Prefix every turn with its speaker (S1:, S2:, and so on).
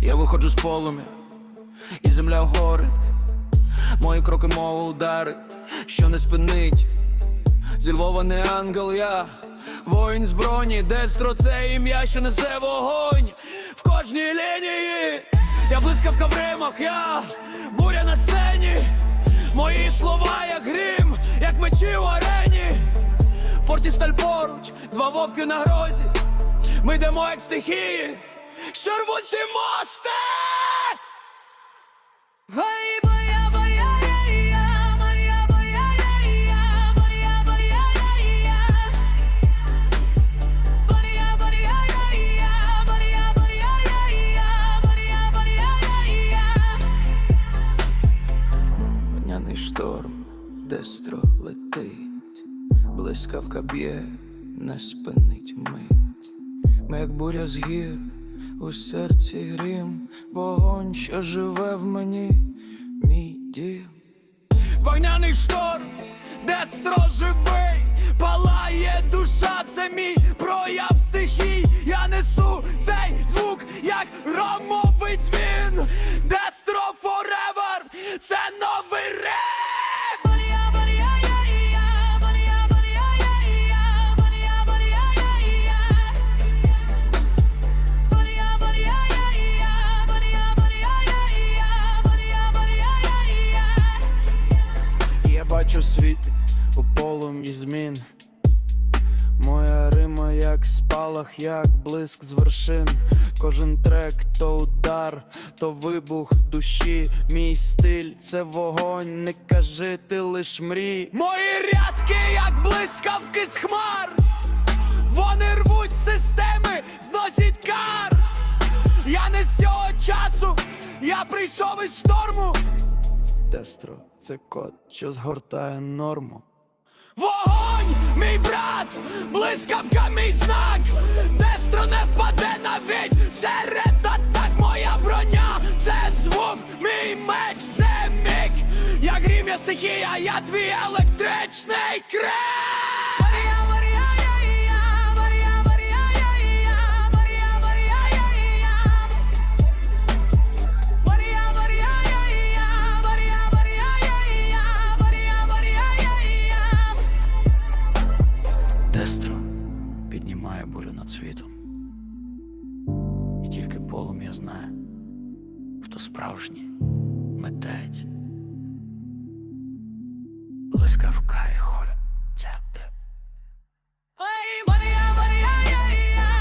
S1: Я виходжу з полум'я, і земля горить. Мої кроки, мов удари, що не спинить. Зі Львова не ангел я, воїн з броні, дестро це ім'я, що несе вогонь в кожній лінії. Я блискавка в римах, я буря на сцені. Мої слова, як грім, як мечі у арені. Фортісталь поруч, два вовки на грозі. Ми йдемо як стихії, що рвуть ці мости.
S2: Я.
S1: Шторм, дестро летить, блискавка б'є, не спинить мить. Як буря з гір, у серці грім, вогонь, що живе в мені, мій дім. Вогняний шторм, дестро живий, палає душа, це мій прояв стихій. Я несу цей звук, як ромовий дзвін.
S2: Я. Я
S1: світ у полум'ї змін. Моя рима як спалах, як блиск з вершин. Кожен трек то удар, то вибух душі. Мій стиль це вогонь, не кажи ти лиш мрій. Мої рядки, як блискавки з хмар. Вони рвуть системи, зносять кар. Я не з цього часу, я прийшов із шторму. Дестро, це код, що згортає норму. Вогонь, мій брат, блискавка, мій знак, Дестро не впаде навіть серед атак моя броня, це звук, мій меч, це мік. Я грім, я стихія, я твій електричний крик. піднімає бурю над світом. І тільки полум'я знає, хто справжній метець, Блискавка і холя ця.